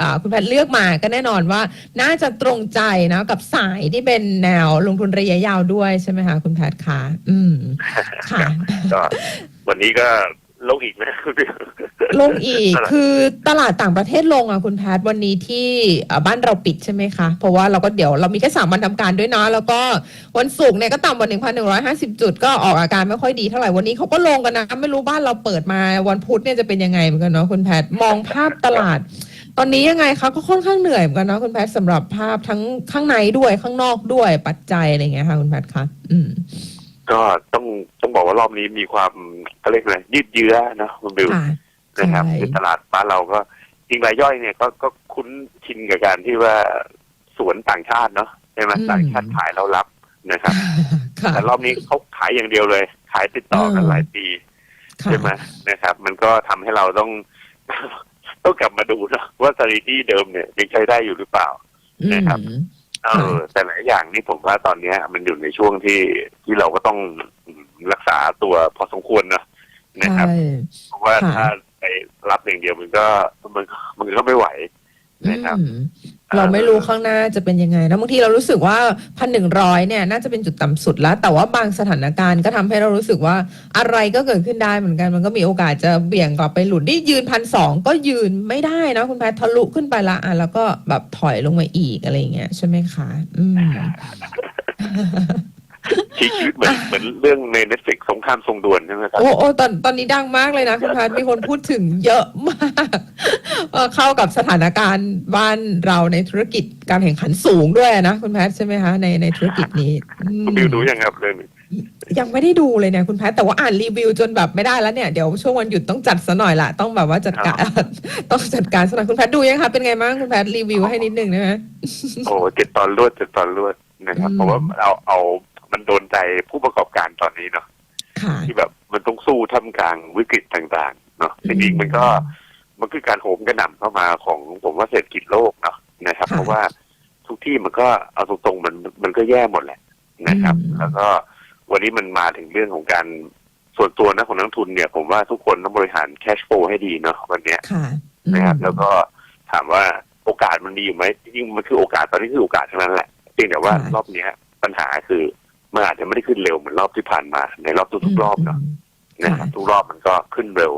อ่าคุณแพทย์เลือกมาก็แน่นอนว่าน่าจะตรงใจนะกับสายที่เป็นแนวลงทุนระยะยาวด้วยใช่ไหมคะคุณแพทย์คะอืมค่ะก็วันนี้ก็ลงอีกนะคุณพี่ลงอีกตลาดคือตลาดต่างประเทศลงอะคุณแพทย์วันนี้ที่อ่าบ้านเราปิดใช่ไหมคะ เพราะว่าเราก็เดี๋ยวเรามีแค่สามวันทำการด้วยเนาะแล้วก็วันศุกร์เนี่ยก็ต่ำกว่าหนึ่งพันหนึ่งร้อยห้าสิบจุดก็ออกอาการไม่ค่อยดีเท่าไหร่วันนี้เขาก็ลงกันนะ ไม่รู้บ้านเราเปิดมาวันพุธเนี่ยจะเป็นยังไงเหมือนกันเนาะคุณแพทย์มองภาพตลาดต อนนี้ยังไงคะก็ค่อนข้างเหนื่อยเหมือนกันเนาะคุณแพทย์สำหรับภาพทั้งข้างในด้วยข้างนอกด้วยปัจจัยอะไรอย่างเงี้ยค่ะคุณแพทย์คะอืม ก็ต้องต้องบอกว่ารอบนี้มีความเขาเรียกอะไรยืดเยื้อนะคุณบิวค่ะ นะครับใช่ คือตลาดบ้านเราก็จริงรายย่อยเนี่ยก็ก็คุ้นชินกับการที่ว่าสวนต่างชาติเนาะใช่ไหมอืม ต่างชาติขายเรารับนะครับ ค่ะ แต่รอบนี้เขาขายอย่างเดียวเลย ขายติดต่อกันอืม หลายปี ค่ะ ใช่ไหมนะครับ มันก็ทำให้เราต้อง ต้องกลับมาดูนะว่าสถิติเดิมเนี่ยยังใช้ได้อยู่หรือเปล่านะครับอืมเออแต่หลายอย่างนี่ผมว่าตอนเนี้ย มันอยู่ในช่วงที่ที่เราก็ต้องรักษาตัวพอสมควรนะนะครับใช่เพราะว่าค่ะถ้าไปรับอย่างเดียวมันก็มันมันก็ไม่ไหว นะครับอืมเราไม่รู้ข้างหน้าจะเป็นยังไงนะบางทีเรารู้สึกว่าพันหนึ่งร้อยเนี่ยน่าจะเป็นจุดต่ำสุดแล้ว แต่ว่าบางสถานการณ์ก็ทำให้เรารู้สึกว่าอะไรก็เกิดขึ้นได้เหมือนกัน มันก็มีโอกาสจะเบี่ยงกลับไปหลุดที่ยืนพันสองก็ยืนไม่ได้นะคุณแพทย์ทะลุขึ้นไปละอะแล้วก็แบบถอยลงมาอีกอะไรอย่างเงี้ยใช่ไหมคะ อืม ชีวิตเหมือนเหมือนเรื่องในเน็ตฟลิกสงครามทรงด่วนใช่ไหมครับ โอ้โอ้ตอนตอนนี้ดังมากเลยนะคุณแพทย์มีคนพูดถึงเยอะมากเอ่อเข้ากับสถานการณ์บ้านเราในธุรกิจการแข่งขันสูงด้วยนะคุณแพทย์ใช่ไหมคะในในธุรกิจนี้อืมคุณบิวดูยังครับเรื่องนี้ยังไม่ได้ดูเลยเนี่ยคุณแพทย์แต่ว่าอ่านรีวิวจนแบบไม่ได้แล้วเนี่ยเดี๋ยวช่วงวันหยุดต้องจัดซะหน่อยละต้องแบบว่าจัดการ ต้องจัดการซะหน่อยคุณแพทย์ดูยังคะเป็นไงบ้างคุณแพทย์รีวิวให้นิดนึงได้ไหม โอ้เจ็ดตอนรวดเจ็ดตอนรวดนะครับอืม เพราะว่าเอาเอา มันโดนใจผู้ประกอบการตอนนี้เนาะค่ะที่แบบมันต้องสู้ท่ามกลางวิกฤตต่างๆ เนาะอืมจริงๆมันก็มันคือการโหมกระหน่ำเข้ามาของผมว่าเศรษฐกิจโลกเนาะนะครับค่ะเพราะว่าทุกที่มันก็เอาตรงๆมันมันก็แย่หมดแหละนะครับอืมแล้วก็วันนี้มันมาถึงเรื่องของการส่วนตัวนะของนักลงทุนเนี่ย ผมว่าทุกคนต้องบริหารแคชโฟให้ดีเนาะวันเนี้ยค่ะนะครับอืมแล้วก็ถามว่าโอกาสมันดีอยู่ไหมจริงๆมันคือโอกาสตอนนี้คือโอกาสเท่านั้นแหละเพียงแต่ว่าค่ะรอบเนี้ยปัญหาคือ มันอาจจะไม่ได้ขึ้นเร็วเหมือนรอบที่ผ่านมา ในรอบทุกๆรอบเนาะนะครับค่ะทุกรอบมันก็ขึ้นเร็ว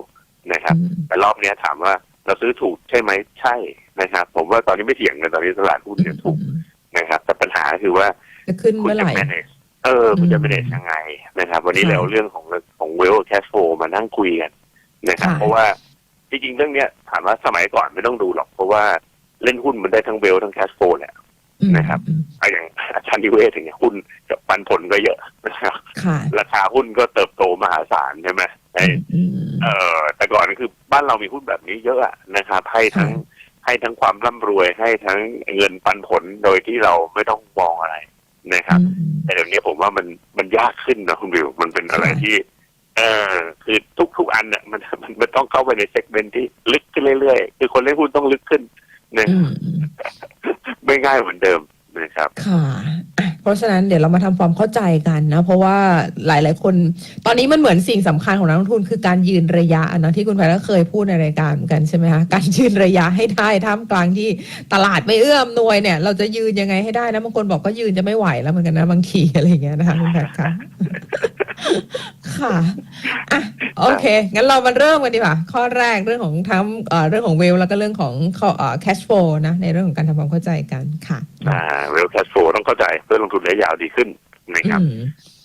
นะครับอืมแต่รอบเนี้ยถามว่าเราซื้อถูกใช่ไหมใช่นะครับ ผมว่าตอนนี้ไม่เถียงกันตอนนี้ตลาดหุ้นเนี่ยถูกนะครับ แต่ปัญหาคือว่าจะขึ้นคุณเมื่อไหจะร่ manage เออคุณจะอืม manage ยังไงนะครับ วันนี้ค่ะเราเอาเรื่องของของเวลแคชโฟมานั่งคุยกันนะครับค่ะเพราะว่าจริงๆเรื่องเนี้ยถามว่าสมัยก่อนไม่ต้องดูหรอก เพราะว่าเล่นหุ้นมันได้ทั้งเวลทั้งแคชโฟแหละอืม นะครับอืมเอาอย่างอาจารย์ดิเวศอย่างเงี้ยหุ้นกับปันผลก็เยอะนะครับค่ะราคาหุ้นก็เติบโตมหาศาลใช่ไหมไอ้อืมเออแต่ก่อนคือบ้านเรามีหุ้นแบบนี้เยอะอะนะครับให้ทั้งค่ะให้ทั้งความร่ำรวยให้ทั้งเงินปันผลโดยที่เราไม่ต้องมองอะไรนะครับอืมแต่เดี๋ยวนี้ผมว่ามันมันยากขึ้นนะคุณวิวมันเป็นอะไรค่ะที่ เออคือทุกทุกอันเนี่ยมันมันมันต้องเข้าไปในเซกเมนต์ที่ลึกขึ้นเรื่อยๆ คือคนเล่นหุ้นต้องลึกขึ้น นะอืมไม่ง่ายเหมือนเดิมนะครับ ค่ะอะ เพราะฉะนั้นเดี๋ยวเรามาทำความเข้าใจกันนะ เพราะว่าหลาย ๆ คน ตอนนี้มันเหมือนสิ่งสำคัญของนักลงทุนคือการยืนระยะนะที่คุณแพทย์ก็เคยพูดในรายการเหมือนกันใช่ไหมคะการยืนระยะให้ได้ท่ามกลางที่ตลาดไม่เอื้อมนวยเนี่ย เราจะยืนยังไงให้ได้นะบางคนบอกก็ยืนจะไม่ไหวแล้วเหมือนกันนะบางทีอะไรอย่างเงี้ยนะคะคุณแพทย์คะค่ะอะโอเค งั้นเรามาเริ่มกันดีกว่า ข้อแรกเรื่องของทั้งเอ่อเรื่องของเวลแล้วก็เรื่องของแคชโฟนะในเรื่องของการทำความเข้าใจกันค่ะอ่าเวลแคชโฟต้องเข้าใจเพื่อลงทุนระยะยาวดีขึ้นนะครับอืม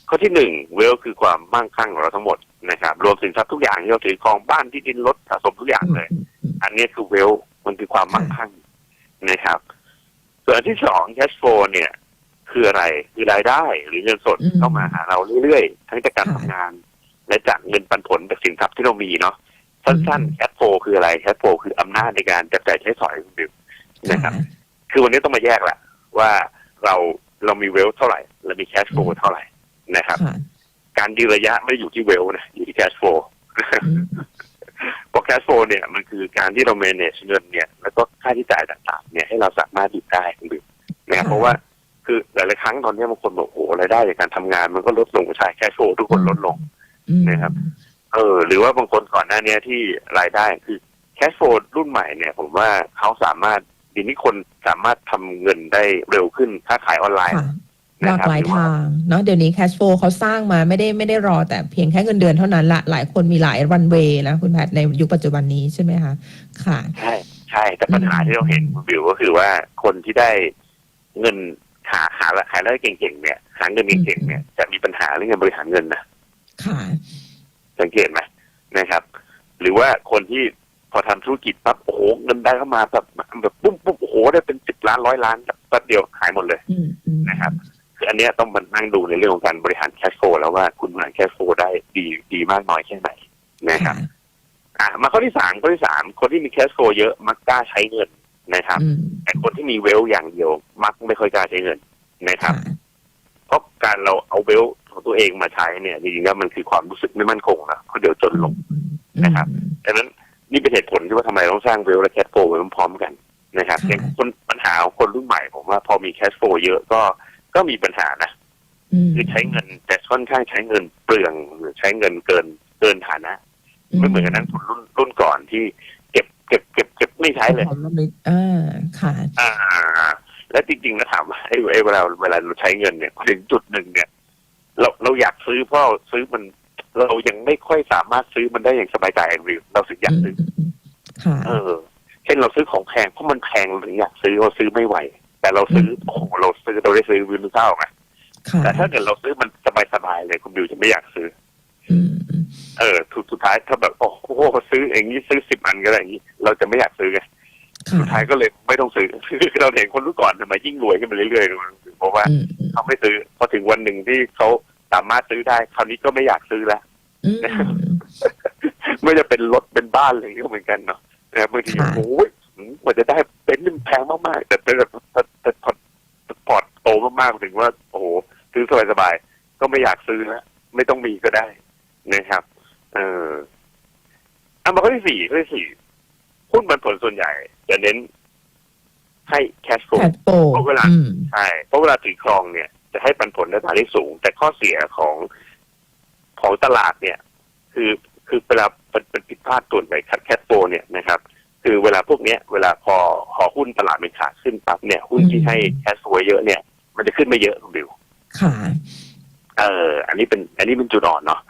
ข้อที่หนึ่งเวลคือความมั่งคั่งของเราทั้งหมดนะครับ รวมสินทรัพย์ทุกอย่างที่เราถือครองบ้านที่ดินรถสะสมทุกอย่างเลย อันนี้คือเวลมันคือความมั่งคั่งนะครับ ส่วนอันที่สองแคชโฟเนี่ย คืออะไรคือรายได้หรือเงินสดอืมเข้ามาหาเราเรื่อยๆ ทั้งจากการค่ะทำงาน และจากเงินปันผลจากสินทรัพย์ที่เรามีเนาะสั้นๆแคชโฟคืออะไรแคชโฟคืออำนาจในการจับจ่ายใช้สอยคุณบิวนะครับ คือวันนี้ต้องมาแยกละว่าเรา เรามีเวลเท่าไหร่เรามีแคชโฟเท่าไหร่นะครับค่ะการดีระยะไม่ได้อยู่ที่เวลนะอยู่ที่แคชโฟอืมเพราะแคชโฟเนี่ยมันคือการที่เรา manage เงินเนี่ยแล้วก็ค่าใช้จ่ายต่างๆ เนี่ยให้เราสามารถหยุดได้คุณบิวนะครับค่ะเพราะว่าคือหลายๆครั้งตอนนี้บางคนบอกโอ้โหรายได้จากการทำงาน มันก็ลดลงใช่แคชโฟทุกคนลดลงอืมนะครับ เออ หรือว่าบางคนก่อนหน้าเนี้ยที่รายได้คือแคชโฟลรุ่นใหม่เนี่ย ผมว่าเขาสามารถ ดีนี้คนสามารถทำเงินได้เร็วขึ้นค้าขายออนไลน์ค่ะหนะลากครับหลายทางเนาะเดี๋ยวนี้ cash flow เขาสร้างมาไม่ได้ไม่ได้รอแต่เพียงแค่เงินเดือนเท่านั้นละหลายคนมีหลายรันเวย์นะคุณแพทย์ในยุคปัจจุบันนี้ใช่ไหมคะค่ะใช่ใช่แต่ปัญหาที่เราเห็นคุณบิวก็คือว่าคนที่ได้เงินหาหาหารายได้เก่งๆเนี่ยหาเงินเก่งๆเนี่ยจะมีปัญหาเรื่องการบริหารเงินนะค่ะสังเกตไหมนะครับ หรือว่าคนที่พ อทำธุรกิจปั๊บโอ้โหเงินได้เข้ามาแบบแบบปุ๊บปุ๊บโอ้โหได้เป็นสิบล้านร้อยล้านแป๊บเดียวหายหมดเลยอืมอืมนะครับคืออันเนี้ยต้องมานั่งดูในเรื่องของการบริหารแคชโฟแล้วว่าคุณบริหารแคชโฟได้ดีดีมากน้อยแค่ไหนนะครับค่ะอะมาข้อที่สามข้อที่สามคนที่มีแคชโฟเยอะมักกล้าใช้เงินนะครับอืมแต่คนที่มีเวลอย่างเดียว มักไม่ค่อยกล้าใช้เงินนะครับค่ะเพราะการเราเอาเวลของตัวเองมาใช้เนี่ยจริงๆแล้วมันคือความรู้สึกไม่มั่นคงนะเพราะเดี๋ยวจนลงนะครับดังนั้น นี่เป็นเหตุผลที่ว่าทำไมต้องสร้างเวลและแคชโฟไว้พร้อมๆกันนะครับค่ะอย่างคนปัญหาของคนรุ่นใหม่ผมว่าพอมีแคชโฟเยอะก็ก็มีปัญหานะมคือใช้เงินแต่ค่อนข้างใช้เงินเปลืองหรือใช้เงินเกินเกินฐานะ ไม่เหมือนกับนักทุนรุ่นรุ่นก่อนที่เก็บเก็บเก็บเก็บไม่ใช้เลยหอมรอมริบอ่าค่ะอ่า และจริงๆแล้วถามว่าไอ้ไอ้เวลาเวลาเราใช้เงินเนี่ยถึงจุดหนึ่งเนี่ย เราเราอยากซื้อเพราะเราซื้อมัน เรายังไม่ค่อยสามารถซื้อมันได้อย่างสบายใจหรือเราสึกอยากซื้อค่ะเออ เช่นเราซื้อของแพงเพราะมันแพงเราถึงอยากซื้อเราซื้อไม่ไหว แต่เราซื้อโอ้โหเราซื้อเราได้ซื้อวินเท่าไหมค่ะแต่ถ้าเกิดเราซื้อมันสบายๆเลยคุณบิวจะไม่อยากซื้ออืมอืมเออสุดสุดท้ายถ้าแบบโอ้โหซื้ออย่างนี้ซื้อสิบอันก็ได้อย่างนี้ เราจะไม่อยากซื้อไงสุดท้าค่ะยก็เลยไม่ต้องซื้อคือเราเห็นคนรุ่นก่อนทำไมยิ่งรวยขึ้นไปเรื่อยๆเพราะว่าอืมอืมเขาไม่ซื้อพอถึงวันหนึ่งที่เขา สามารถซื้อได้คราวนี้ก็ไม่อยากซื้อแล้วอืมไม่จะเป็นรถเป็นบ้านอะไรก็เหมือนกันเนาะนะครับบางทีค่ะโอ้ยกว่าจะได้เป็นนี่มันแพงมากๆแต่แต่แต่แต่พอพอร์ตโตมากๆถึงว่าโอ้โหซื้อสบายๆก็ไม่อยากซื้อแล้วไม่ต้องมีก็ได้นะครับ เออเอามาข้อที่สี่ข้อที่สี่หุ้นปันผลส่วนใหญ่ จะเน้นให้แคชโฟแคทโปเพราะเวลาอืมใช่เพราะเวลาถือครองเนี่ย จะให้ปันผลในอัตราที่สูง แต่ข้อเสียของของตลาดเนี่ย คือคือเวลาเป็นเป็นผิดพลาดส่วนใหญ่คัดแคทโฟเนี่ยนะครับ คือเวลาพวกเนี้ย เวลาพอพอหุ้นตลาดเป็นขาขึ้นปั๊บเนี่ย หุ้นที่อืมให้แคชโฟเยอะเนี่ย มันจะขึ้นไม่เยอะคุณบิวค่ะ เออ อันนี้เป็น อันนี้เป็นจุดอ่อนเนาะ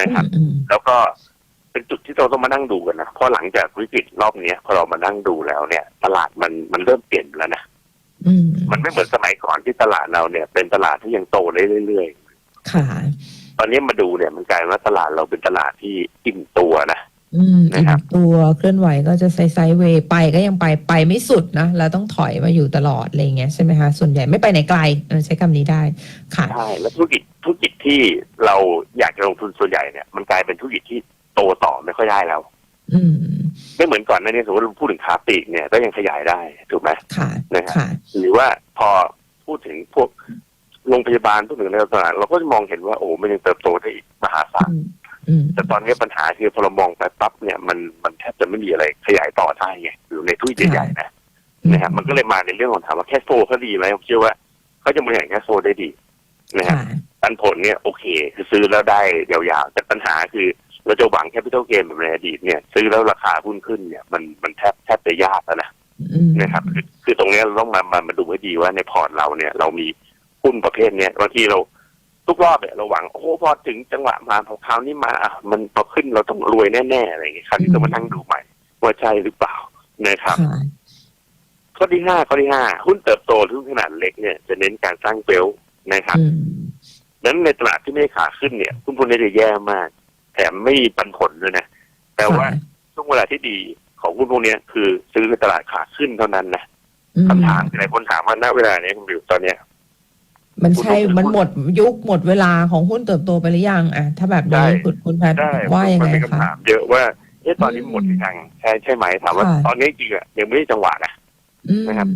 นะครับอืมแล้วก็เป็นจุดที่เราต้องมานั่งดูกันนะเพราะหลังจากวิกฤตรอบเนี้ยพอเรามานั่งดูแล้วเนี่ย ตลาดมันมันเริ่มเปลี่ยนแล้วนะอื มมันไม่เหมือนสมัยก่อนที่ตลาดเราเนี่ย เป็นตลาดที่ยังโตได้เรื่อยค่ะๆตอนนี้มาดูเนี่ยมันกลายเป็นว่าตลาดเราเป็นตลาดที่อิ่มตัวนะอืมนะครับอิ่มตัวเคลื่อนไหวก็จะไซไซเวย์ไปก็ยังไปไปไม่สุดนะแล้วต้องถอยมาอยู่ตลอดอะไรอย่างเงี้ยใช่ไหมคะส่วนใหญ่ไม่ไปไหนไกลเออใช้คำนี้ได้ค่ะใช่แล้วธุรกิจธุรกิจที่เราอยากจะลงทุนส่วนใหญ่เนี่ยมันกลายเป็นธุรกิจที่โตต่อไม่ค่อยได้แล้วอืม ไม่เหมือนก่อนหน้านี้สมมติเราพูดถึงค้าปลีกเนี่ยก็ยังขยายได้ถูกไหมค่ะนะครับค่ะหรือว่าพอพูดถึงพวกโรงพยาบาลพูดถึงอะไรต่างๆเราก็จะมองเห็นว่าโอ้มันยังเติบโตได้อีกมหาศาลอืมอืมแต่ตอนนี้ปัญหาคือพอเรามองไปปั๊บเนี่ยมันมันแทบจะไม่มีอะไรขยายต่อได้ไงอยู่ในธุรกิจใหญ่ๆนะนะครับมันก็เลยมาในเรื่องของถามว่าแคชโฟเขาดีไหมผมเชื่อว่าเขาจะบริหารแคชโฟได้ดีนะครับค่ะปันผลเนี่ยโอเค คือซื้อแล้วได้ยาวๆแต่ปัญหาคือ เราจะหวังแคปิตอลเกนแบบในอดีตเนี่ยซื้อแล้วราคาหุ้นขึ้นเนี่ยมันมันแทบแทบจะยากแล้วนะอืมนะครับคือคือตรงเนี้ยเราต้องมามามาดูให้ดีว่าในพอร์ตเราเนี่ย เรามีหุ้นประเภทเนี้ยบางทีเราทุกรอบเนี่ยเราหวังโอ้โหพอถึงจังหวะมาของคราวนี้มาอะมันพอขึ้นเราต้องรวยแน่ๆอะไรอย่างเงี้ยคราวนี้ต้องมานั่งดูใหม่ ว่าใช่หรือเปล่านะครับค่ะข้อที่ห้าข้อที่ห้าหุ้นเติบโตหรือหุ้นขนาดเล็กเนี่ยจะเน้นการสร้างเวลนะครับอืมนั้นในตลาดที่ไม่ได้ขาขึ้นเนี่ยหุ้นพวกนี้จะแย่มาก แถมไม่มีปันผลด้วยนะแต่ว่าค่ะช่วงเวลาที่ดีของหุ้นพวกเนี้ยคือซื้อในตลาดขาขึ้นเท่านั้นนะอืมคำถามคือหลายคนถามว่าณเวลาเนี้ยคุณบิวตอนเนี้ยมันใช่คุณมันหมดยุคหมดเวลาของหุ้นเติบโตไปหรือยังอะถ้าแบบนี้ใช่คุณคุณแพทย์ได้ว่ายังมัไงเป็นคะคำถามเยอะว่าเอ๊ะตอนนี้อืมหมดหรือยังใช่ใช่ไหมถามว่าค่ะตอนนี้จริงๆอะยังไม่ได้จังหวะนะอืมนะครับ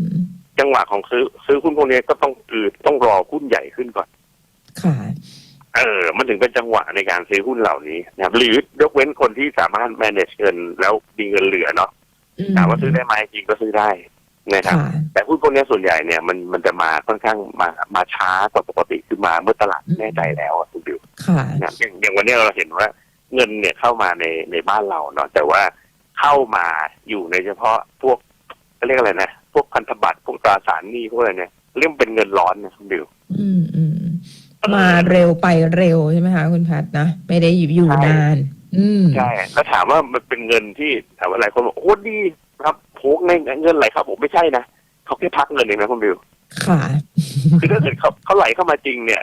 จังหวะของซื้อซื้อหุ้นพวกนี้ก็ต้องคือต้องรอหุ้นใหญ่ขึ้นก่อน ค่ะ เออ มันถึงเป็นจังหวะในการซื้อหุ้นเหล่านี้นะครับ หรือยกเว้นคนที่สามารถ manage เงินแล้วมีเงินเหลือเนาะอืมถามว่าซื้อได้ไหมจริงก็ซื้อได้นะครับค่ะแต่หุ้นพวกนี้ส่วนใหญ่เนี่ยมันมันจะมาค่อนข้างมามาช้ากว่าปกติคือมาเมื่อตลาดอืมแน่ใจแล้วอะคุณบิวค่ะนะครับอย่างอย่างวันนี้เราเห็นว่าเงินเนี่ยเข้ามาในในบ้านเราเนาะแต่ว่าเข้ามาอยู่ในเฉพาะพวกเขาเรียกอะไรนะ พวกพันธบัตรพวกตราสารหนี้พวกอะไรเนี่ยเรียกเป็นเงินร้อนนะคุณบิวอืมอืม มาเร็วไปเร็วใช่ไหมคะคุณแพทย์นะไม่ได้อยู่อยู่ใช่นาน อืมใช่ แล้วถามว่ามันเป็นเงินที่ถามว่าหลายคนบอกโอ้ดีครับโหเงินเงินไหลครับผมไม่ใช่นะเขาแค่พักเงินเองนะคุณบิวค่ะคือถ้าเกิดเขาเขาไหลเข้ามาจริงเนี่ย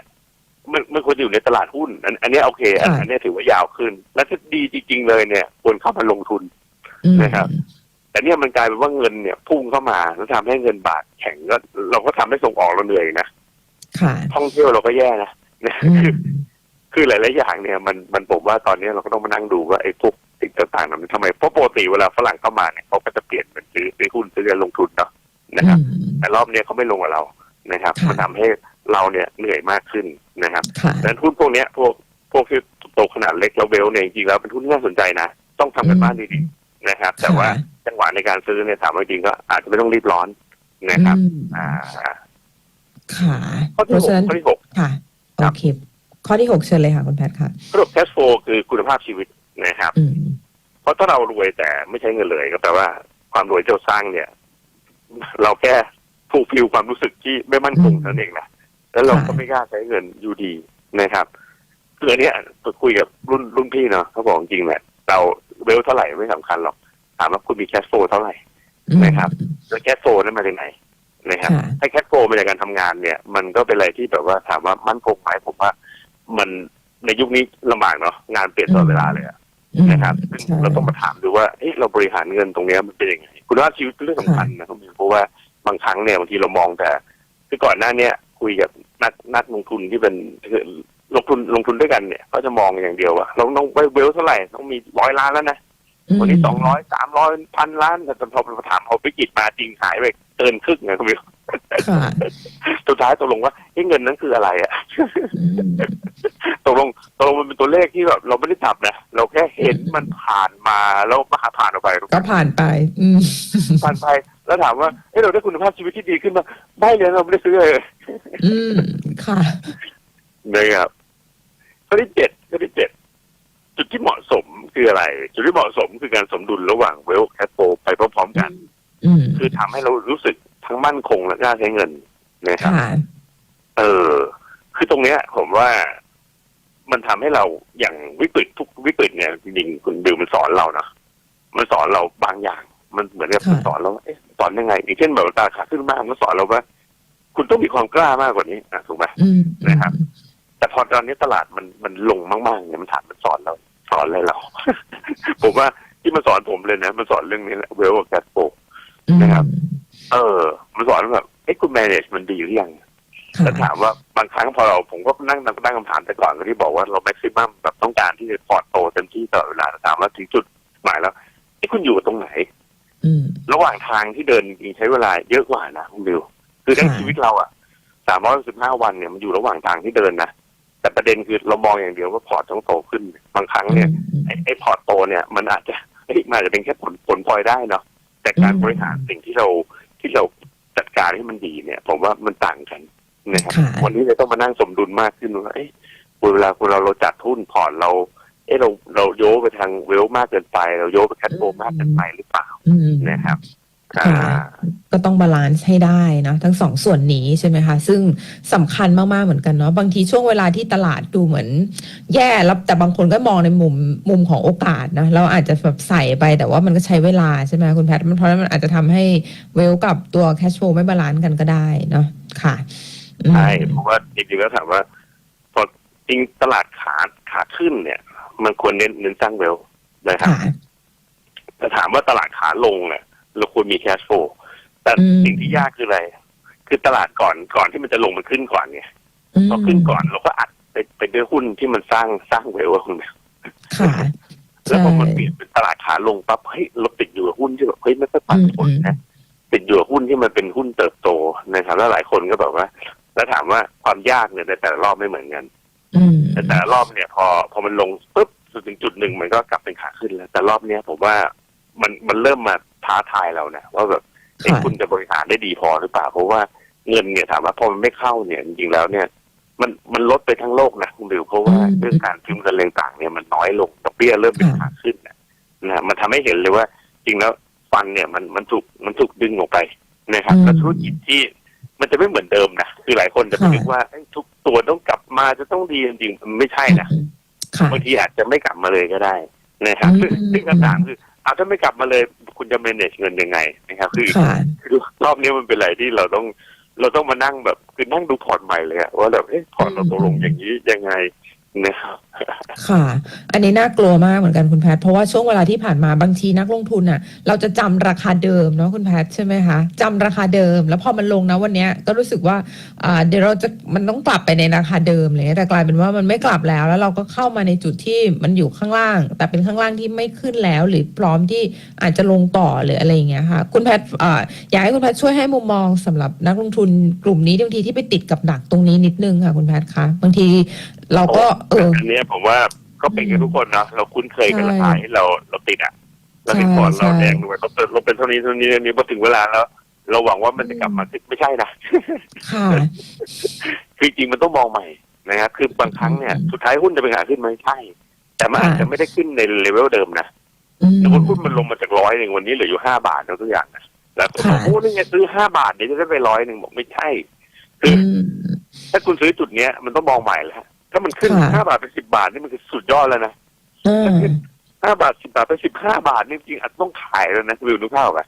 มันมันควรจะอยู่ในตลาดหุ้น อันอันเนี้ยโอเค อันค่ะอันเนี้ยถือว่ายาวขึ้น แล้วถ้าดีจริง ๆ เลยเนี่ยควรเข้ามาลงทุนอืมนะครับแต่เนี่ยมันกลายเป็นว่าเงินเนี่ยพุ่งเข้ามาแล้วทำให้เงินบาทแข็งก็เราก็ทำให้ส่งออกเราเหนื่อยนะค่ะ ท่องเที่ยวเราก็แย่นะนะอืมคือคือหลายๆอย่างเนี่ยมันมันผมว่าตอนนี้เราก็ต้องมานั่งดูว่าไอ้พวกสิ่งต่างๆนั้นทำไมเพราะปกติเวลาฝรั่งเข้ามาเนี่ยเขาก็จะเปลี่ยนเป็นซื้อซื้อหุ้นซื้อเงินลงทุนเนาะนะครับอืมแต่รอบเนี้ยเขาไม่ลงกับเรานะครับค่ะมันทำให้เราเนี่ยเหนื่อยมากขึ้นนะครับค่ะดังนั้นหุ้นพวกเนี้ยพวกพวกที่โตขนาดเล็กแล้วเวลเนี่ยจริงๆแล้วเป็นหุ้นที่น่าสนใจนะต้องทำกันบ้านดีๆนะครับ แต่ว่าจังหวะในการซื้อเนี่ยถามว่าจริงก็อาจจะไม่ต้องรีบร้อนนะครับอืมอ่า ค่ะข้อเพที่ราะหกฉะนั้นข้อที่หก ค่ะครัโอบเคข้อที่หกเชิญเลยค่ะคุณแพทย์ค่ะสรุปแคชโฟคือคุณภาพชีวิตนะครับ อืม เพราะถ้าเรารวยแต่ไม่ใช้เงินเลยก็แปลว่าความรวยที่เราสร้างเนี่ย เราแค่ฟูลฟิลความรู้สึกที่ไม่มั่นคงอืมนั่นเองนะแล้วเราค่ะก็ไม่กล้าใช้เงินอยู่ดีนะครับคืออันเนี้ยไปคุยกับรุ่นรุ่นพี่เนาะเขาบอกจริงๆแหละเราเวลเท่าไหร่ไม่สำคัญหรอกถามว่าคุณมีแคชโฟเท่าไหร่ นะครับ แล้วแคชโฟนั้นมาจากไหน นะครับค่ะถ้าแคชโฟมาจากการทำงานเนี่ย มันก็เป็นอะไรที่แบบว่าถามว่ามั่นคงไหมผมว่า มันในยุคนี้ลำบากเนาะงานเปลี่ยนตลอดเวลาเลยอะอืมนะครับซึ่งใช่เราต้องมาถามดูว่าเฮ้ยเราบริหารเงินตรงเนี้ยมันเป็นยังไงคุณภาพชีวิตเป็นเรื่องสำคัญนะครับเพราะว่าบางครั้งเนี่ยบางทีเรามองแต่ คือก่อนหน้าเนี้ยคุยกับนักนักลงทุนที่เป็นคือลงทุนลงทุนด้วยกันเนี่ยเขาจะมองอย่างเดียวว่าเราต้องไว้เวลเท่าไหร่ต้องมีร้อยล้านแล้วนะวันนี้สองร้อยสามร้อยพันล้านแต่พอเราถามเขาวิกฤตมาจริงหายไป เกินครึ่งไงคุณวิวค่ะ สุดท้ายตกลงว่าเฮ้ยเงินนั้นคืออะไรอะ อืม ตกลงตกลงมันเป็นตัวเลขที่แบบเราไม่ได้จับนะ เราแค่เห็นมันผ่านมาแล้วก็ผ่านออกไป ก็ผ่านไป อืม ผ่านไป แล้วถามว่าเอ้เราได้คุณภาพชีวิตที่ดีขึ้นมาไม่เลยเราไม่ได้ซื้อเลยอืม ค่ะ นะครับข้อที่เจ็ดข้อที่เจ็ดจุดที่เหมาะสมคืออะไร จุดที่เหมาะสมคือการสมดุลระหว่างเวลแคทโฟไปพร้อมๆกันอืม คือทำให้เรารู้สึกทั้งมั่นคงและกล้าใช้เงินนะครับค่ะเออ คือตรงเนี้ย ผมว่ามันทำให้เราอย่างวิกฤตทุกวิกฤตเนี่ยจริงๆคุณบิวมันสอนเรานะมันสอนเราบางอย่าง มันเหมือนกับค่ะมันสอนเราว่าเอ๊ะสอนยังไงอย่างเช่นแบบตราขาขึ้นมากมันสอนเราว่า คุณต้องมีความกล้ามากกว่านี้อะถูกไหมอืมนะครับ แต่พอตอนนี้ตลาดมันมันลงมากๆเนี่ยมันถามมันสอนเรา สอนอะไรเรา ผมว่าที่มันสอนผมเลยนะ มันสอนเรื่องนี้แหละเวลกับแคทโฟ นะครับ เออมันสอนว่าแบบเอ้คุณ manage มันดีหรือยังค่ะแล้วถามว่าบางครั้งพอเราผมก็นั่งตั้งคำถามแต่ก่อนก็ที่บอกว่าเราแม็กซิมัมแบบต้องการที่จะพอร์ตโตเต็มที่ตลอดเวลาถามว่าถึงจุดหมายแล้วไอ้คุณอยู่ตรงไหนอืมระหว่างทางที่เดินจริงๆใช้เวลาเยอะกว่านะคุณบิวคือทั้งค่ะชีวิตเราอะสามร้อยสิบห้าวันเนี่ยมันอยู่ระหว่างทางที่เดินนะแต่ประเด็นคือเรามองอย่างเดียวว่าพอร์ตต้องโตขึ้น บางครั้งเนี่ยอืมไอ้ไอ้พอร์ตโตเนี่ยมันอาจจะเฮ้ยมันอาจจะเป็นแค่ผลผลพลอยได้เนาะ แต่การอืมบริหารสิ่งที่เราที่เราจัดการให้มันดีเนี่ย ผมว่ามันต่างกันนะครับค่ะวันนี้เราต้องมานั่งสมดุลมากขึ้นว่าเอ๊ะเวลาคุณเราเราจัดทุนพอร์ตเรา เอ๊ะเราเราโยกไปทางเวลมากเกินไป เราโยกไปแคทโฟมากเกินไปหรือเปล่าอืมนะครับ ค่ะอ่าก็ต้องบาลานซ์ให้ได้นะทั้งสองส่วนนี้ใช่ไหมคะซึ่งสำคัญมากๆเหมือนกันเนาะบางทีช่วงเวลาที่ตลาดดูเหมือน แย่แล้วแต่บางคนก็มองในมุมมุมของโอกาสนะเราอาจจะแบบใส่ไปแต่ว่ามันก็ใช้เวลาใช่ไหมคุณแพทย์มันเพราะฉะนั้นมันอาจจะทำให้เวลกับตัวแคชโฟไม่บาลานซ์กันก็ได้เนาะค่ะอืมใช่เพราะว่าจริงๆแล้วถามว่า พอจริงตลาดขาขาขึ้นเนี่ย มันควรเน้นเน้นสร้างเวลนะครับค่ะแต่ถามว่าตลาดขาลงเนี่ย เราควรมีแคชโฟแต่อืมสิ่งที่ยากคืออะไร คือตลาดก่อนก่อนที่มันจะลงมันขึ้นก่อนเนี่ยมพอขึ้นก่อนเราก็อัดไปไปด้วยหุ้นที่มันสร้างสร้างเวลอะคุณแม่ค่ะแล้วพอมันใช่เปลี่ยนเป็นตลาดขาลงปั๊บเฮ้ยเราติดอยู่กับหุ้นที่แบบเฮ้ยไม่ค่อยปันผลนะติดอยู่กับหุ้นที่มันเป็นหุ้นเติบโตนะครับแล้วหลายคนก็แบบว่า แล้วถามว่าความยากเนี่ยในแต่ละรอบไม่เหมือนกันอืมแต่แต่ละรอบเนี่ย พอพอมันลงปุ๊บถึงจุดหนึ่งมันก็กลับเป็นขาขึ้นแล้ว แต่รอบเนี้ยผมว่า มันมันเริ่มมาท้าทายเรานะว่าแบบเอ้ยค่ะคุณจะบริหารได้ดีพอหรือเปล่า เพราะว่าเงินเนี่ยถามว่าพอมันไม่เข้าเนี่ยจริงๆแล้วเนี่ย มันมันลดไปทั้งโลกนะคุณบิวเพราะว่าอืมเรื่องการพิมพ์เงินเรื่องต่างเนี่ยมันน้อยลงดอกเบี้ยเริ่มเป็นขาขึ้นนะนะมันทำให้เห็นเลยว่า จริงแล้วฟันเนี่ยมันมันถูกมันถูกดึงออกไปนะครับอืมแล้วธุรกิจที่มันจะไม่เหมือนเดิมนะคือหลายคนจะไปค่ะนึกว่าเอ้ยทุกตัวต้องกลับมาจะต้องดีจริงๆมันไม่ใช่นะค่ะบางทีอาจจะไม่กลับมาเลยก็ได้นะครับอืมซึ่งซึ่งคำถามคือ เอาถ้าไม่กลับมาเลยคุณจะ manage เงินยังไงนะครับ คือค่ะ คือรอบนี้มันเป็นอะไรที่เราต้องเราต้องมานั่งแบบคือนั่งดูพอร์ตใหม่เลยอะว่าแบบเอ๊ะพอร์ตเราตกลงอย่างนี้ยังไง นะครับ ค่ะ อันนี้น่ากลัวมากเหมือนกันคุณแพทย์เพราะว่าช่วงเวลาที่ผ่านมาบางทีนักลงทุนอะ เราจะจำราคาเดิมเนาะคุณแพทย์ใช่ไหมคะจำราคาเดิม แล้วพอมันลงนะวันนี้ก็รู้สึกว่าอ่าเดี๋ยวเราจะมันต้องกลับไปในราคาเดิมเลยแต่กลายเป็นว่ามันไม่กลับแล้ว แล้วเราก็เข้ามาในจุดที่มันอยู่ข้างล่าง แต่เป็นข้างล่างที่ไม่ขึ้นแล้ว หรือพร้อมที่อาจจะลงต่อหรืออะไรอย่างเงี้ยค่ะ คุณแพทย์อ่าอยากให้คุณแพทย์ช่วยให้มุมมองสำหรับนักลงทุนกลุ่มนี้บางทีที่ไปติดกับดักตรงนี้นิดนึงค่ะคุณแพทย์คะบางทีเราก็เอออันเนี้ยผมว่าก็เป็นกันทุกคนเนาะเราคุ้นเคยกับใช่ราคาที่เราเราติดอะเราใช่เห็นพอร์ตเราใช่แดงด้วยเราเป็นเราเป็นเท่านี้เท่านี้เท่านี้พอถึงเวลาแล้ว เราหวังว่ามันจะกลับมาขึ้นไม่ใช่นะค่ะคือจริงมันต้องมองใหม่นะครับคือบางครั้งเนี่ยอืมสุดท้ายหุ้นจะเป็นขาขึ้นไหมใช่ แต่มันค่ะอาจจะไม่ได้ขึ้นในเลเวลเดิมนะอืมสมมติหุ้นมันลงมาจากร้อยหนึ่งวันนี้เหลืออยู่ห้าบาทแล้วทุกอย่างนะแล้วผมบอกค่ะโอ้นี่ไงซื้อห้าบาทเดี๋ยวจะได้ไปร้อยหนึ่งบอกไม่ใช่ คืออือมถ้าคุณซื้อจุดเนี้ยมันต้องมองใหม่แล้ว ถ้ามันขึ้นค่ะ ห้าบาทเป็นสิบบาทนี่มันคือสุดยอดแล้วนะเออห้าบาทสิบาทเป็นสิบห้าบาทนี่จริงๆอาจต้องขายแล้วนะวิวนึกภาพอะ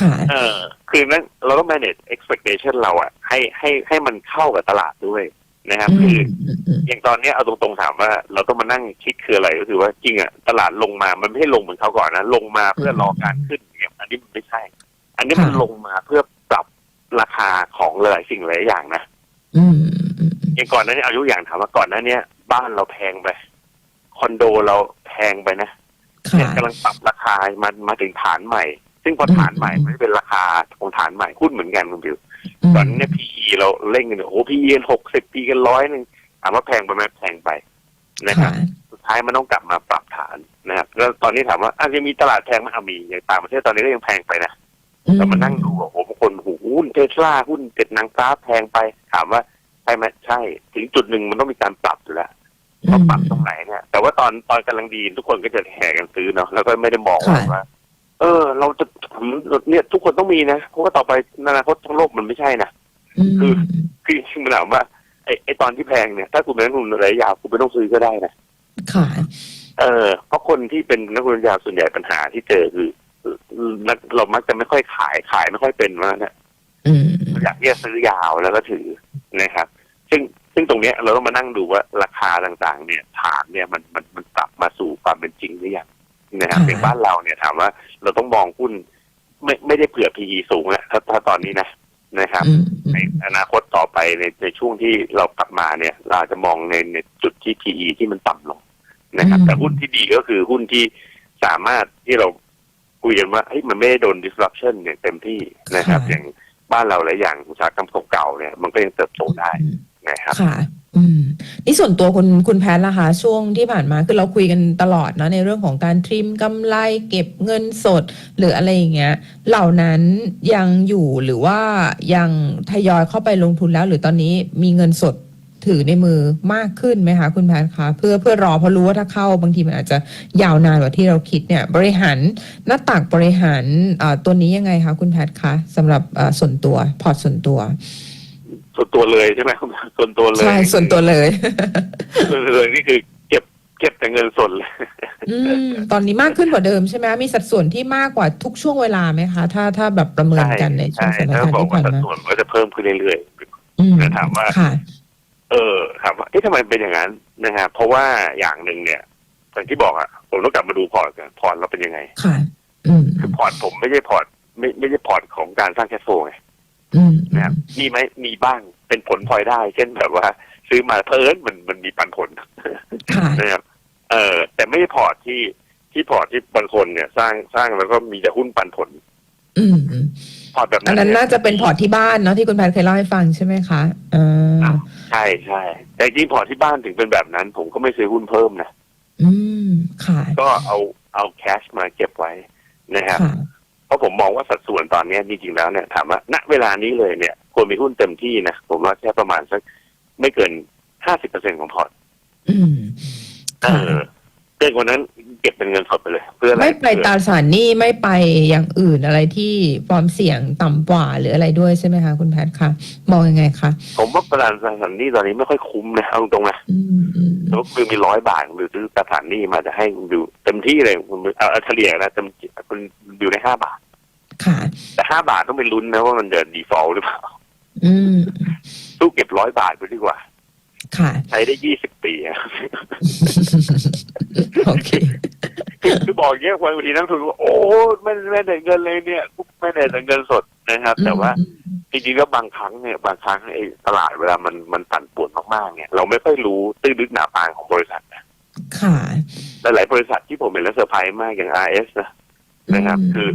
ค่ะ เออ คือนั้นเราต้อง manage expectation เราอะ ให้ให้ให้มันเข้ากับตลาดด้วยนะครับอืคือมอืมอย่างตอนเนี้ยเอาตรงๆถามว่าเราต้องมานั่งคิดคืออะไรก็คือว่าจริงอะตลาดลงมามันไม่ให้ลงเหมือนเขาก่อนนะลงมาเพื่อรอการขึ้นเนี่ยอันนี้มันไม่ใช่ อันนี้มันค่ะลงมาเพื่อปรับราคาของหลายสิ่งหลายอย่างนะ อืมอืม อย่างก่อนหนั้นเนี่ยเอายกอย่างถามว่าก่อนหนั้นเนี่ย บ้านเราแพงไปคอนโดเราแพงไปนะเนี่ยค่ะกำลังปรับราคามามาถึงฐานใหม่ ซึ่งพอฐานใหม่อืมมันไม่เป็นราคาของฐานใหม่หุ้นเหมือนกันคุณบิวอืมตอนนี้เนี่ย PE เราเล่นกันเนี่ยโอ้พีเอ็นหกสิบปีกันร้อยหนึ่งถามว่าแพงไปไหมแพงไปนะครับค่ะสุดท้ายมันต้องกลับมาปรับฐานนะครับแล้วตอนนี้ถามว่าอาจจะมีตลาดแพงไหมอะมีอย่างต่างประเทศตอนนี้ก็ยังแพงไปนะเรามานั่งดูว่าโอ้โหบางคนโอ้โหหุ้นเทสลาหุ้นเจ็ดนางฟ้าแพงไป ถามว่า ใช่ไหมใช่ ถึงจุดหนึ่งมันต้องมีการปรับอยู่แล้วว่าปรับตรงไหนเนี่ย แต่ว่าตอนตอนกำลังดีทุกคนก็จะแห่กันซื้อเนาะแล้วก็ไม่ได้มองค่ะว่าเออ เราจะทำเนี่ยทุกคนต้องมีนะเพราะว่าต่อไปในอนาคตทั้งโลกมันไม่ใช่นะอืมคือคือจริงๆมันถามว่าไอ้ไอ้ตอนที่แพงเนี่ย ถ้าคุณเป็นนักลงทุนระยะยาวคุณไม่ต้องซื้อก็ได้นะค่ะเออ เพราะคนที่เป็นนักลงทุนระยะยาวส่วนใหญ่ปัญหาที่เจอคือคือนักเรามักจะไม่ค่อยขายขายไม่ค่อยเป็นมากนะอืมอยากที่จะซื้อยาวแล้วก็ถือ นะครับ ซึ่งซึ่งตรงเนี้ยเราต้องมานั่งดูว่าราคาต่างๆ เนี่ยฐานเนี่ยมันมันมันปรับมาสู่ความเป็นจริงหรือยังนะครับค่ะอย่างบ้านเราเนี่ยถามว่าเราต้องมองหุ้นไม่ไม่ได้เผื่อ PE สูงแล้วถ้าถ้าตอนนี้นะนะครับอืมอืในมอนาคตต่อไปในในช่วงที่เรากลับมาเนี่ย เราอาจจะมองในในจุดที่ PE ที่มันต่ำลงนะครับ แต่หุ้นที่ดีก็คือหุ้นที่สามารถที่เราคุยกันว่าเฮ้ยมันไม่ได้โดน disruption อย่างเต็มที่นะครับ อย่าง บ้านเราหลายอย่างอุตสาหกรรมเก่าๆเนี่ยมันก็ยังเติบโตได้นะครับค่ะ อืมนี่ส่วนตัวคุณคุณแพทย์ล่ะคะช่วงที่ผ่านมาคือเราคุยกันตลอดเนอะในเรื่องของการทริมกำไรเก็บเงินสด หรืออะไรอย่างเงี้ย เหล่านั้นยังอยู่หรือว่ายังทยอยเข้าไปลงทุนแล้ว หรือตอนนี้มีเงินสด ถือในมือมากขึ้นไหมคะคุณแพทย์คะเพื่อเพื่อรอเพราะรู้ว่าถ้าเข้าบางทีมันอาจจะยาวนานกว่าที่เราคิดเนี่ย บริหารหน้าตักบริหารเอ่อตัวนี้ยังไงคะคุณแพทย์คะสำหรับเอ่อส่วนตัวพอร์ตส่วนตัว ส่วนตัวเลยใช่ไหมส่วนตัวเลยใช่ส่วนตัวเลยส่วนตัวเลยนี่คือเก็บเก็บแต่เงินสดเลยอืมตอนนี้มากขึ้นกว่าเดิมใช่ไหมมีสัดส่วนที่มากกว่าทุกช่วงเวลาไหมคะ ถ้าถ้าแบบประเมินกันในช่วงใช่สถานถ้าการณ์บอกที่ว่าผ่านสัดมาส่วนมันก็จะเพิ่มขึ้นเรื่อยๆอืมแต่ถามว่าค่ะ เออครับว่าเอ๊ะทำไมเป็นอย่างนั้นนะครับเพราะว่าอย่างหนึ่งเนี่ยอย่างที่บอกอะผมต้องกลับมาดูพอร์ตกันพอร์ตเราเป็นยังไงค่ะอืมคือพอร์ตผมไม่ใช่พอร์ตไม่ไม่ใช่พอร์ตของการสร้างแคชโฟลไงอืมนะครับมีไหมมีบ้างเป็นผลพลอยได้ เช่นแบบว่า ซื้อมาเพิ่นมันมันมีปันผลค่ะนะครับเออแต่ไม่ใช่พอร์ตที่ที่พอร์ตที่บางคนเนี่ย สร้างสร้างแล้วก็มีแต่หุ้นปันผลอืมอืม พอร์ตแบบอันั้นนนั้นเนี่ยน่าจะเป็นพอร์ตที่บ้านเนาะที่คุณแพทย์เคยเล่าให้ฟังใช่ไหมคะอ่าอ้าวใช่ใช่แต่จริงพอร์ตที่บ้านถึงเป็นแบบนั้น ผมก็ไม่ซื้อหุ้นเพิ่มนะอืมค่ะ ก็เอาเอาแคชมาเก็บไว้นะครับค่ะเพราะผมมองว่าสัดส่วนตอนเนี้ยจริงๆแล้วเนี่ยถามว่าณเวลานี้เลยเนี่ยควรมีหุ้นเต็มที่นะผมว่าแค่ประมาณสักไม่เกินห้าสิบเปอร์เซ็นของพอร์ตอืมเอค่ะอคื กินกว่านั้นเก็บเป็นเงินสดไปเลย เพื่ออะไรไม่ไปตราสารหนี้ไม่ไปอย่างอื่นอะไรที่ความเสี่ยงต่ำกว่าหรืออะไรด้วยใช่ไหมคะคุณแพทย์คะมองยังไงคะผมว่าประกันสันนี่ตอนนี้ไม่ค่อยคุ้มนะเอาตรงๆนะอืมอืมสมมติคุณมีร้อยบาทหรือซื้อตราสารหนี้มาจะให้คุณดูเต็มที่เลยคุณเอาเอาเฉลี่ยนะเต็มคุณดูได้ห้าบาท ค่ะ แต่ห้าบาทต้องไปลุ้นนะว่ามันจะดีฟอลหรือเปล่าอืมสู้เก็บร้อยบาทไปดีกว่า ค่ะ ใช้ได้ยี่สิบปีอะ โอเคคือบอกเงี้ยบางทีนักทุนว่าโอ้ไม่ไม่ได้เงินเลยเนี่ยไม่ได้แต่เงินสดนะครับ แต่ว่าจริงๆแล้วบางครั้งเนี่ยบางครั้งไอ้ตลาดเวลามันมันปั่นป่วนมากๆเนี่ย เราไม่ค่อยรู้ตื้นลึกหนาบางของบริษัทนะค่ะหลายๆบริษัทที่ผมเห็นแล้วเซอร์ไพรส์มากอย่าง RS นะนะครับ คือ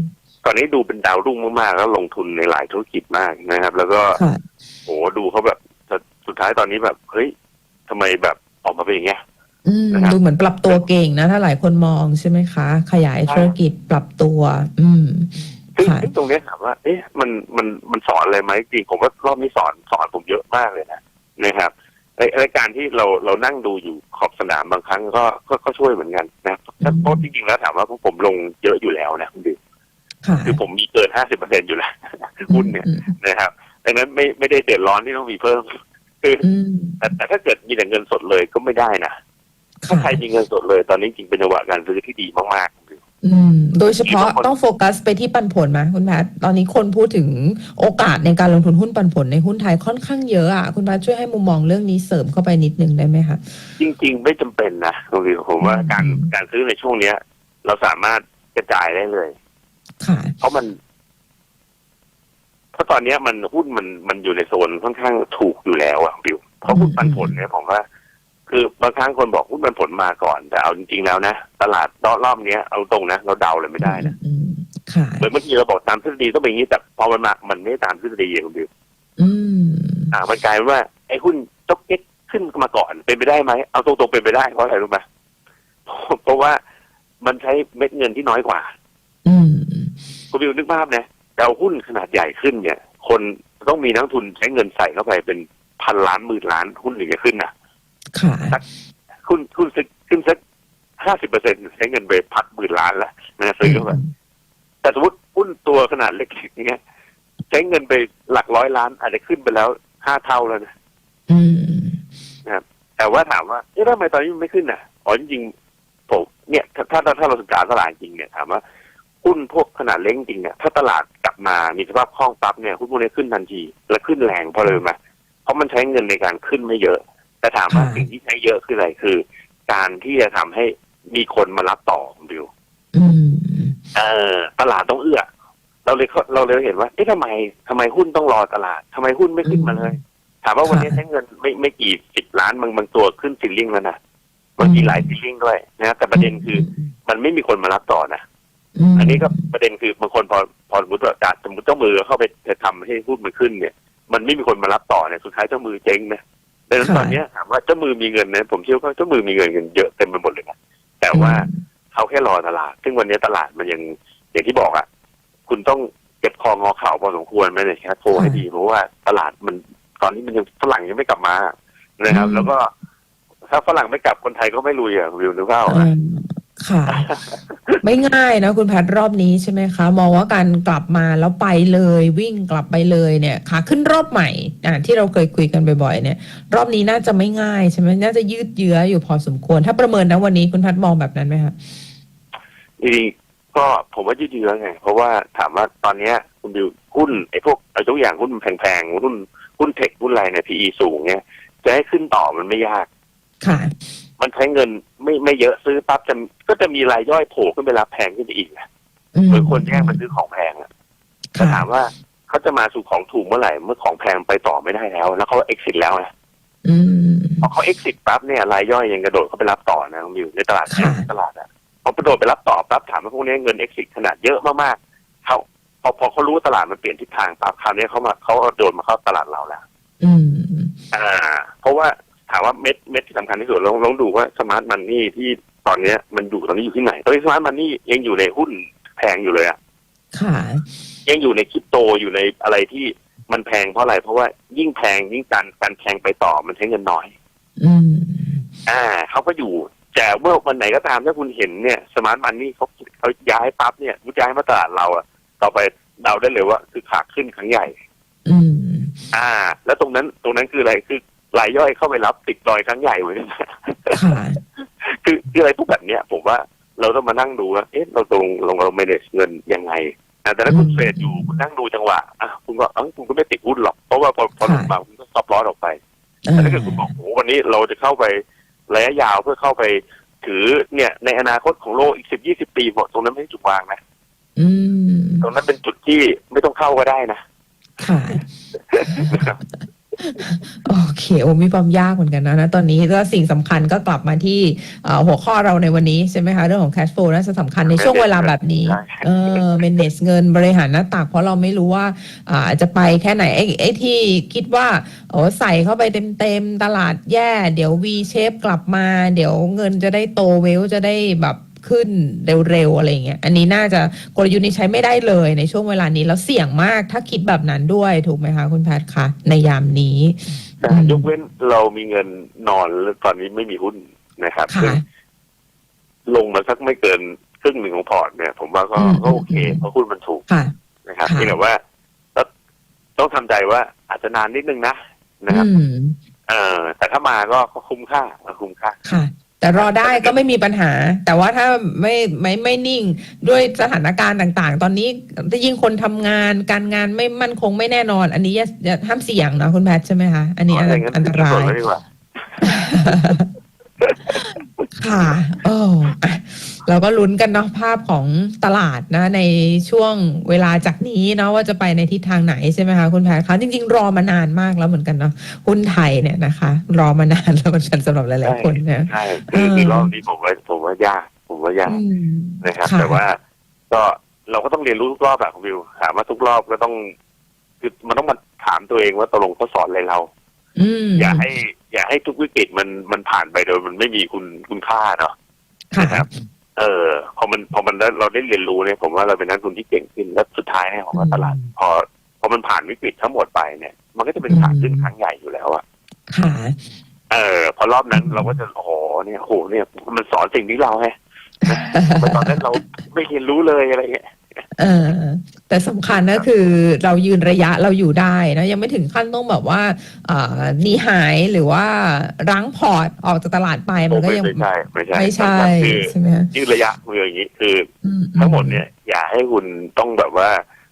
ตอนนี้ดูเป็นดาวรุ่งมากๆ แล้วลงทุนในหลายธุรกิจมากนะครับ แล้วก็ค่ะโหดูเขาแบบสุดท้ายตอนนี้แบบเฮ้ยทำไมแบบออกมาเป็นอย่างเงี้ยอืมนะครับ ดูเหมือนปรับตัวเก่งนะ ถ้าหลายคนมองใช่ไหมคะ ขยายธุรกิจปรับตัว อืมซึ่งค่ะซึ่งตรงเนี้ยถามว่า เอ๊ะมันมันมันสอนอะไรไหมจริงผมว่ารอบนี้สอนสอนผมเยอะมากเลยนะนะครับไอ้ไอ้การที่เราเรานั่งดูอยู่ขอบสนามบางครั้งก็ก็ก็ช่วยเหมือนกันนะเพราะจริงๆแล้วถามว่าพวกผมลงเยอะอยู่แล้วนะคุณดิวค่ะคือผมมีเกินห้าสิบเปอร์เซ็นอยู่แล้วหุ้นเนี่ยอืมนะครับดังนั้นไม่ไม่ได้เดือดร้อนที่ต้องมีเพิ่มคืออืมแต่แต่ถ้าเกิดมีแต่เงินสดเลยก็ไม่ได้นะ ถ้าค่ะใครมีเงินสดเลย ตอนนี้จริงเป็นจังหวะการซื้อที่ดีมากๆอืมโดยเฉพาะมีบางคนต้องโฟกัสไปที่ปันผลไหมคุณแพทย์ตอนนี้คนพูดถึงโอกาสในการลงทุนหุ้นปันผลในหุ้นไทยค่อนข้างเยอะอะคุณแพทย์ช่วยให้มุมมองเรื่องนี้เสริมเข้าไปนิดนึงได้ไหมคะจริง ๆ ไม่จำเป็นนะคุณวิวผมว่าอืมการการซื้อในช่วงเนี้ย เราสามารถกระจายได้เลย ค่ะ เพราะมัน เพราะตอนเนี้ยมันหุ้นมันมันอยู่ในโซนค่อนข้างถูกอยู่แล้วอะวิวเพราะหุ้นปันผลเนี่ยผมว่า คือบางครั้งคนบอกหุ้นปันผลมาก่อน แต่เอาจริงๆแล้วนะ ตลาดรอบเนี้ยเอาตรงนะ เราเดาเลยไม่ได้นะอืมค่ะเหมือนเมื่อกี้เราบอกตามทฤษฎีต้องเป็นอย่างนี้แต่พอมันมามันไม่ตามทฤษฎีอะคุณบิวอืมอ่ามันกลายเป็นว่าไอ้หุ้นจกเก็ตขึ้นมาก่อนเป็นไปได้ไหมเอาตรงๆเป็นไปได้เพราะอะไรรู้ไหมเพราะว่ามันใช้เม็ดเงินที่น้อยกว่า อืมคุณบิวนึกภาพนะแต่เอาหุ้นขนาดใหญ่ขึ้นเนี่ย คนต้องมีนักทุนใช้เงินใส่เข้าไปเป็นพันล้านหมื่นล้านหุ้นถึงจะขึ้นนะ ค่ะหุ้นหุ้นสักขึ้นสักห้าสิบเปอร์เซ็นใช้เงินไปพันหมื่นล้านแล้วนะซื้อเข้าไปแต่สมมติหุ้นตัวขนาดเล็กๆอย่างเงี้ยใช้เงินไปหลักร้อยล้าน อาจจะขึ้นไปแล้วห้าเท่าแล้วนะอืมแต่ว่าถามว่าเอ๊ะทำไมตอนนี้มันไม่ขึ้นอะอ๋อจริงๆผมเนี่ยถ้าถ้าถ้าเราศึกษาตลาดจริงเนี่ยถามว่าหุ้นพวกขนาดเล็กจริงเนี่ยถ้าตลาดกลับมามีสภาพคล่องปั๊บเนี่ยหุ้นพวกนี้ขึ้นทันที และขึ้นแรงเพราะอะไรรู้ไหมเพราะมันใช้เงินในการขึ้นไม่เยอะ แต่ถามว่าค่ะสิ่งที่ใช้เยอะคืออะไรคือ การที่จะทำให้มีคนมารับต่อคุณบิวอืมเออตลาดต้องเอื้อ เราเลยเข้าเราเลยเห็นว่าเอ๊ะทำไมทำไมหุ้นต้องรอตลาดทำไมหุ้นไม่ขึ้นมาเลย ถามว่าวันนี้ค่ะใช้เงินไม่ไม่กี่สิบล้านบางบางตัวขึ้นซิลลิ่งแล้วนะบางทีอืมหลายซิลลิ่งด้วยนะแต่ประเด็นคือ มันไม่มีคนมารับต่อนะมอันนี้ก็ประเด็นคือบางคนพอพอสมมติว่าจัดสมมติเจ้ามือเข้าไปจะทำให้หุ้นมันขึ้นเนี่ย มันไม่มีคนมารับต่อเนี่ยสุดท้ายเจ้ามือเจ๊งนะ ดังนั้นตอนเนี้ยถามว่าเจ้ามือมีเงินนะผมเชื่อว่าเจ้ามือมีเงินกันเยอะเต็มไปหมดเลยนะแต่ว่าเขาแค่รอตลาด ซึ่งวันนี้ตลาดมันยังอย่างที่บอกอะคุณต้องเก็บคองอเข่าพอสมควรไหมเนี่ยแค่โทรให้ดีเพราะว่าตลาดมันตอนนี้มันยังฝรั่งยังไม่กลับมานะครับอืมแล้วก็ถ้าฝรั่งไม่กลับคนไทยก็ไม่ลุยอะวิวนึกว่าเออ ค่ะ ไม่ง่ายนะคุณแพทย์รอบนี้ใช่ไหมคะ มองว่าการกลับมาแล้วไปเลยวิ่งกลับไปเลยเนี่ยขาขึ้นรอบใหม่อ่าที่เราเคยคุยกันบ่อยๆ เนี่ย รอบนี้น่าจะไม่ง่ายใช่ไหมน่าจะยืดเยื้ออยู่พอสมควร ถ้าประเมินนะวันนี้คุณแพทย์มองแบบนั้นไหมคะจริงๆก็ผมว่ายืดเยื้อไง เพราะว่าถามว่าตอนเนี้ยคุณดิวหุ้นไอ้พวกไอ้ทุกอย่างหุ้นแพงๆหุ้นหุ้นเทคหุ้นอะไรเนี่ย PE สูงเนี่ยจะให้ขึ้นต่อมันไม่ยาก ค่ะ มันใช้เงินไม่ไม่เยอะซื้อปั๊บจะก็จะมีรายย่อยโผล่ขึ้นไปรับแพงขึ้นไปอีกนะอืมเหมือนคนแย่งมาซื้อของแพงอะแต่ค่ะถามว่าเขาจะมาสู่ของถูกเมื่อไหร่เมื่อของแพงไปต่อไม่ได้แล้ว แล้วเขา exit แล้วนะอืมพอเขา exit ปั๊บเนี่ยรายย่อยยังกระโดดเข้าไปรับต่อนะคุณบิวในตลาดค่ะในตลาดอะพอกระโดดไปรับต่อปั๊บถามว่าพวกนี้เงิน exit ขนาดเยอะมากๆเขาพอพอเขารู้ว่าตลาดมันเปลี่ยนทิศทางปั๊บคราวนี้เขามาเขาโดดมาเข้าตลาดเราแล้วอืมอ่า เพราะว่า ถามว่าเม็ดเม็ดที่สำคัญที่สุดลองลองดูว่าสมาร์ทมันนี่ที่ตอนเนี้ยมันอยู่ตอนนี้อยู่ที่ไหนตอนนี้สมาร์ทมันนี่ยังอยู่ในหุ้นแพงอยู่เลยอะค่ะ ยังอยู่ในคริปโตอยู่ในอะไรที่มันแพงเพราะอะไร เพราะว่ายิ่งแพงยิ่งการการแพงไปต่อมันใช้เงินน้อย อืมอ่าเขาก็อยู่ แต่เมื่อวันไหนก็ตามถ้าคุณเห็นเนี่ยสมาร์ทมันนี่เขาเขาย้ายปั๊บเนี่ยมุย้ายมาตลาดเราอะต่อไปเดาได้เลยว่า คือขาขึ้นครั้งใหญ่ อืมอ่า แล้วตรงนั้นตรงนั้นคืออะไรคือ รายย่อยเข้าไปรับติดรอยครั้งใหญ่เหมือนกันค่ะคือคืออะไรพวกแบบเนี้ย ผมว่าเราต้องมานั่งดูว่าเอ๊ะเราตรงลงเราไม่ได้เงินยังไงอะแต่ถ้าคุณอืมเทรดอยู่คุณนั่งดูจังหวะอะคุณก็เอ้าคุณก็ไม่ติดหุ้นหรอก เพราะว่าพอพอลงมาคุณก็ซับลอสออกไปแต่ถ้าเกิดคุณบอกโอ้โหวันนี้เราจะเข้าไประยะยาวเพื่อเข้าไปถือเนี่ยในอนาคตของโลกอีกสิบยี่สิบปีหมดตรงนั้นไม่ใช่จุดวางนะอืมตรงนั้นเป็นจุดที่ไม่ต้องเข้าก็ได้นะค่ะ โอเคโอ้มีความยากเหมือนกันนะนะตอนนี้ก็สิ่งสำคัญก็กลับมาที่เอ่อหัวข้อเราในวันนี้ใช่ไหมคะเรื่องของ cash flow น่าจะสำคัญในช่วงเวลาแบบนี้ใช่เออ manage เงินบริหารหน้าตักเพราะเราไม่รู้ว่าอ่าจะไปแค่ไหนไอ้ไอ้ที่คิดว่าโอ้ใส่เข้าไปเต็มๆตลาดแย่ เดี๋ยว V shape กลับมา เดี๋ยวเงินจะได้โตเวลจะได้แบบ ขึ้นเร็วๆอะไรอย่างเงี้ย อันนี้น่าจะกลยุทธ์นี้ใช้ไม่ได้เลยในช่วงเวลานี้แล้วเสี่ยงมากถ้าคิดแบบนั้นด้วยถูกไหมคะคุณแพทย์คะในยามนี้แต่อืมยกเว้นเรามีเงินนอนแล้วตอนนี้ไม่มีหุ้นนะครับค่ะซึ่งลงมาสักไม่เกินครึ่งหนึ่งของพอร์ตเนี่ย ผมว่าก็อืมก็โอเคอืมเพราะหุ้นมันถูกค่ะนะครับค่ะเพียงแต่ว่าต้องต้องทำใจว่าอาจจะนานนิดนึงนะนะครับอืมเออแต่ถ้ามาก็ก็คุ้มค่าคุ้มค่าค่ะ แต่รอได้ก็ไม่มีปัญหา แต่ว่าถ้าไม่ไม่ไม่นิ่งด้วยสถานการณ์ต่างๆ ตอนนี้ถ้ายิ่งคนทำงานการงานไม่มั่นคงไม่แน่นอน อันนี้อย่าอย่าห้ามเสี่ยงนะคุณแพทย์ใช่ไหมคะอันนี้อันอ๋ออย่างนั้นอันตรายไม่ดีกว่าค่ะโอ้อะ เราก็ลุ้นกันเนาะภาพของตลาดนะในช่วงเวลาจากนี้เนาะว่าจะไปในทิศทางไหนใช่ไหมคะคุณแพทย์คะจริง ๆ รอมานานมากแล้วเหมือนกันเนาะหุ้นไทยเนี่ยนะคะ รอมานานแล้วเหมือนกันสำหรับหลายๆคนนะใช่คือเออคือรอบนี้ผมว่าผมว่ายากผมว่ายากอืมนะครับค่ะแต่ว่าก็เราก็ต้องเรียนรู้ทุกรอบอะคุณวิวถามว่าทุกรอบก็ต้องคือมันต้องมาถามตัวเองว่าตกลงเขาสอนอะไรเราอืมอย่าให้ อย่าให้ทุกวิกฤตมันมันผ่านไปโดยมันไม่มีคุณคุณค่าเนาะค่ะนะครับ เออพอมันพอมันได้เราได้เรียนรู้เนี่ยผมว่าเราเป็นนักลงทุนที่เก่งขึ้นแล้วสุดท้ายเนี่ยผมว่าตลาด พอพอมันผ่านวิกฤตทั้งหมดไปเนี่ย มันก็จะเป็นขาขึ้นครั้งใหญ่อยู่แล้วอะค่ะเออ พอรอบนั้นเราก็จะโอ้โหเนี่ยโหเนี่ย มันสอนสิ่งที่เราไงแต่ตอนนั้นเราไม่เรียนรู้เลยอะไรเงี้ยเออ แต่สำคัญก็คือเรายืนระยะเราอยู่ได้นะยังไม่ถึงขั้นต้องแบบว่าเอ่อหนีหายหรือว่ารั้งพอร์ตออกจากตลาดไปมันก็ไม่ยังไม่ใช่ไม่ใช่ไม่ใช่คือใช่ไหมคะยืดระยะมืออย่างนี้คืออืมทั้งหมดเนี่ย อย่าให้คุณต้องแบบว่า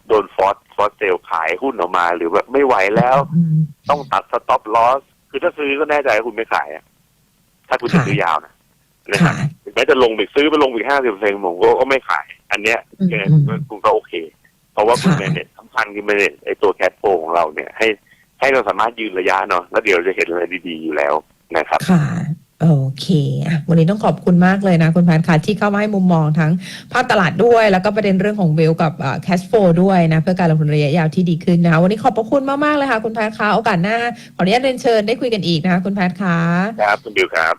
โดนฟอสฟอสเซลขายหุ้นออกมา หรือแบบไม่ไหวแล้วอืมต้องตัดสต็อปลอสคือถ้าซื้อก็แน่ใจว่าคุณไม่ขายอะถ้าคุณจะค่ะซื้อยาวนะนะครับค่ะถึงแม้จะลงไปซื้อไปลงอีกห้าสิบเปอร์เซ็นต์ผมก็ก็ไม่ขาย อันเนี้ยอืมยังไงอืมคุณก็คุณก็โอเค เพราะว่าคุณค่ะเมเนจสำคัญคือเมเนจไอตัวแคทโฟของเราเนี่ยให้ให้เราสามารถยืนระยะเนาะแล้วเดี๋ยวจะเห็นอะไรดีๆอยู่แล้วนะครับค่ะโอเคอะวันนี้ต้องขอบคุณมากเลยนะคุณแพนค่ะที่เข้ามาให้มุมมองทั้งภาพตลาดด้วย แล้วก็ประเด็นเรื่องของเวลกับแคชโฟด้วยนะ เพื่อการลงทุนระยะยาวที่ดีขึ้นนะคะวันนี้ขอบพระคุณมาก ๆ เลยค่ะ คุณแพทย์ค่ะโอกาสหน้า ขออนุญาตเรียนเชิญได้คุยกันอีกนะคะคุณแพทย์ค่ะครับ คุณบิวครับ